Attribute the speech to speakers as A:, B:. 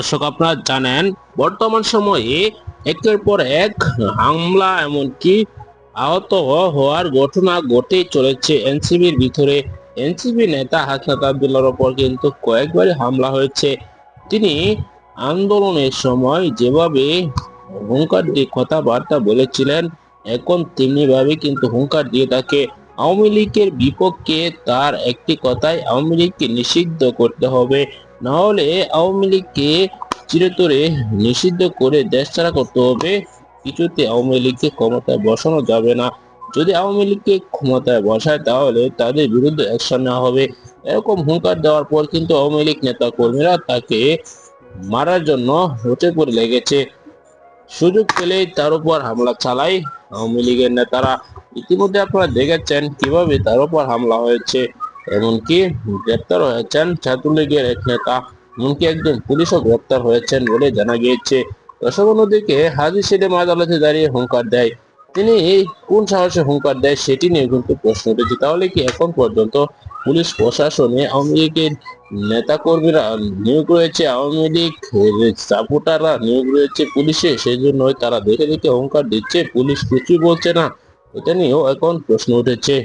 A: দর্শক, আপনারা জানেন, বর্তমান সময়ে একের পর এক হামলা এমনকি আহত হওয়ার ঘটনা ঘটেই চলেছে এনসিবির ভিতরে। এনসিবি নেতা হাসনাত আবদুল্লাহর ওপর কিন্তু কয়েকবারই হামলা হয়েছে। তিনি আন্দোলনের সময় যেভাবে হুঙ্কার দিয়ে কথাবার্তা বলেছিলেন, এখন তেমনি ভাবে কিন্তু হুঙ্কার দিয়ে তাকে আওয়ামী লীগের বিপক্ষে তার একটি কথায় আওয়ামী লীগকে নিষিদ্ধ করতে হবে। না হলে আওয়ামী লীগকে চিরতরে নিষিদ্ধ করে দেশ ছাড়া করতে হবে। কিছুতে আওয়ামী লীগকে ক্ষমতায় বসানো যাবে না। যদি আওয়ামী লীগকে ক্ষমতায় বসায়, তাহলে তাদের বিরুদ্ধে অ্যাকশন নেওয়া হবে। এরকম হুঙ্কার দেওয়ার পর কিন্তু আওয়ামী লীগ নেতা কর্মীরা তাকে মারার জন্য হতে পড়ে লেগেছে। সুযোগ পেলেই তার উপর হামলা চালায় আওয়ামী লীগের নেতারা। ইতিমধ্যে আপনারা দেখেছেন কীভাবে তার উপর হামলা হয়েছে। এমনকি গ্রেপ্তার হয়েছেন ছাত্রলীগের এক নেতা। এমনকি একজন পুলিশও গ্রেপ্তার হয়েছেন বলে জানা গিয়েছে। দর্শক অন্যদিকে হাজির সিডেম আদালতে দাঁড়িয়ে হুঙ্কার দেয়। তিনি এই কোন সাহসে হুঙ্কার দেয় সেটি নিয়ে কিন্তু প্রশ্ন উঠেছে। তাহলে কি এখন পর্যন্ত পুলিশ, প্রশাসনে, আওয়ামী লীগের নেতা কর্মীরা নিয়োগ রয়েছে? আওয়ামী লীগ সাপোর্টাররা নিয়োগ রয়েছে পুলিশে? সেই জন্যই তারা দেখে দেখে হুঙ্কার দিচ্ছে। পুলিশ কিছুই বলছে না, এটা নিয়েও এখন প্রশ্ন উঠেছে।